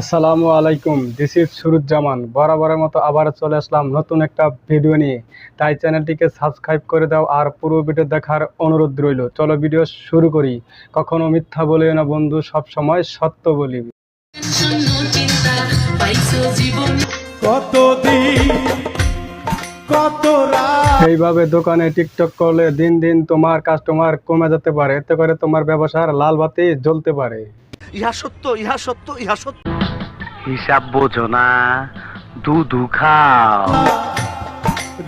আসসালামু আলাইকুম this is Suruzzaman. বরাবরের মতো আবার চলে আসলাম নতুন একটা ভিডিও নিয়ে। তাই চ্যানেলটিকে সাবস্ক্রাইব করে দাও আর পুরো ভিডিও দেখার অনুরোধ রইল। চলো ভিডিও শুরু করি। কখনো মিথ্যা বলিও না বন্ধু, সব সময় সত্য বলি। এইভাবে দোকানে টিকটক করলে দিন দিন তোমার কাস্টমার কমে যেতে পারে। এতে করে তোমার ব্যবসার লাল বাতি জ্বলতে পারে। ইহা সত্য ইহা সত্য ইহা সত্য। হিসাব বোঝো না দুধু খাও।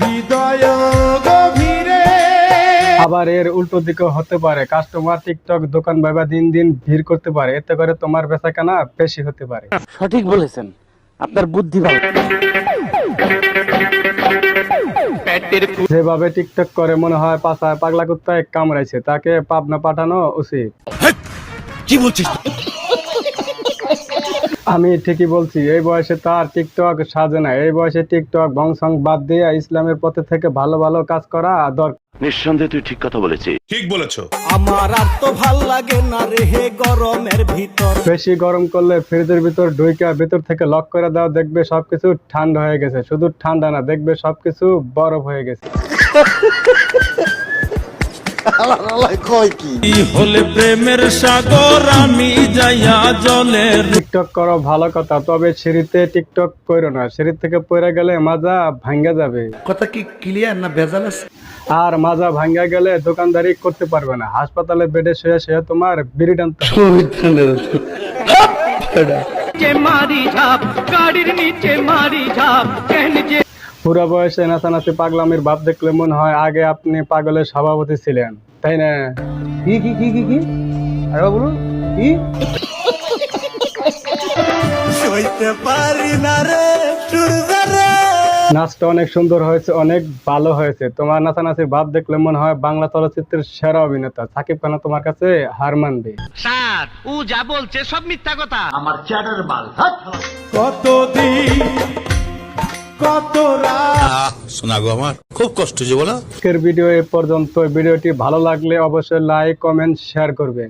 হৃদয় গভীরে। আবার এর উল্টো দিকেও হতে পারে। কাস্টমার টিকটক দোকান ভাইবা দিন দিন ভিড় করতে পারে। এতে করে তোমার বেচা কেনা বেশি হতে পারে। সঠিক বলেছেন। আপনার বুদ্ধি ভালো। যেভাবে টিকটক করে মনে হয় পাশায় পাগলা কুত্তায় কামড়াইছে। তাকে পাবনা পাঠানো উচিত। কি বলছিস আমি ঠিকই বলছি এই বয়সে তার টিকটক সাজে না। এই বয়সে টিকটক বংশং বাদ দিয়ে ইসলামের পথে থেকে ভালো ভালো কাজ করা দরকার। নিঃসন্দেহে তুই ঠিক কথা বলেছিস। আমার আর তো ভালো লাগে না রে হে গরমের ভিতর। বেশি গরম করলে ফ্রিজের ভিতর ঢুইকা ভিতর থেকে লক করে দাও দেখবে সবকিছু ঠান্ডা হয়ে গেছে। শুধু ঠান্ডা না দেখবে সবকিছু বরফ হয়ে গেছে। হলে প্রেমের সাগর আমি যাইয়া জলের টিকটক করো ভালো কথা তবে সিঁড়িতে টিকটক করো না। সিঁড়ি থেকে পড়ে গেলে মাজা ভাঙ্গা যাবে। কথা কি ক্লিয়ার না ভেজাল আছে? আর মাজা ভাঙ্গা গেলে দোকানদারি করতে পারবে না। হাসপাতালে বেডে শুয়ে শুয়ে তোমার বিড়ি টানতে হবে। পুরো বয়সে নাচানাচি পাগলামির ভাব দেখলে মনে হয় আগে আপনি পাগলের সভাপতি ছিলেন তাই না? কি কি কি কি কি? আরে বলুন কি? সইতে পারি না রে নাচটা অনেক সুন্দর হয়েছে অনেক ভালো হয়েছে। তোমার নাচানাচির ভাব দেখলে মনে হয় বাংলা চলচ্চিত্রের সেরা অভিনেতা। সাকিব খান তোমার কাছে হার মানবে। স্যার ও যা বলছে সব মিথ্যা কথা। কতদিন কত রাত শোনা আমার। খুব কষ্ট আজকের ভিডিও এ পর্যন্ত। ভিডিওটি ভালো লাগলে অবশ্যই লাইক কমেন্ট শেয়ার করবে